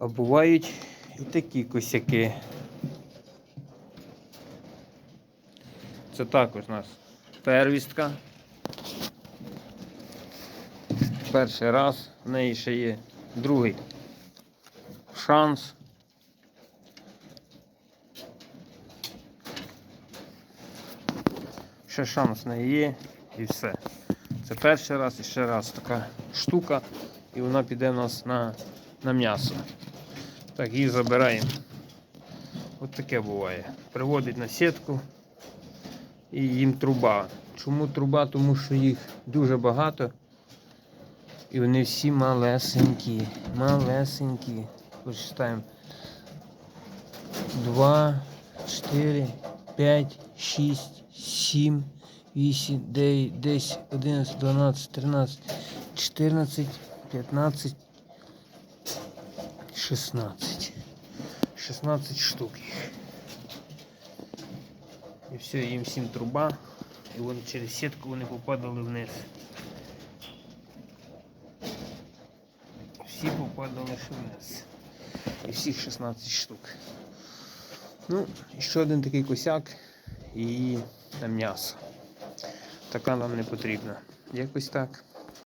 А бувають і такі косяки. Це також у нас первістка. Перший раз в неї ще є другий шанс. Ще шанс в неї є і все. Це перший раз і ще раз така штука, і вона піде в нас на, на м'ясо. Так, її забираємо. От таке буває. Приводить на сітку і їм труба. Чому труба? Тому що їх дуже багато. І вони всі малесенькі. Малесенькі. Почитаємо. 2, 4, 5, 6, 7, 8, 9, 10, 11, 12, 13, 14, 15, 16. 16 штук їх. І все, їм всім труба. І вони через сітку вони попадали вниз. Всі попадали вниз. І всіх 16 штук. Ну, ще один такий косяк і на м'ясо. Така нам не потрібна. Якось так.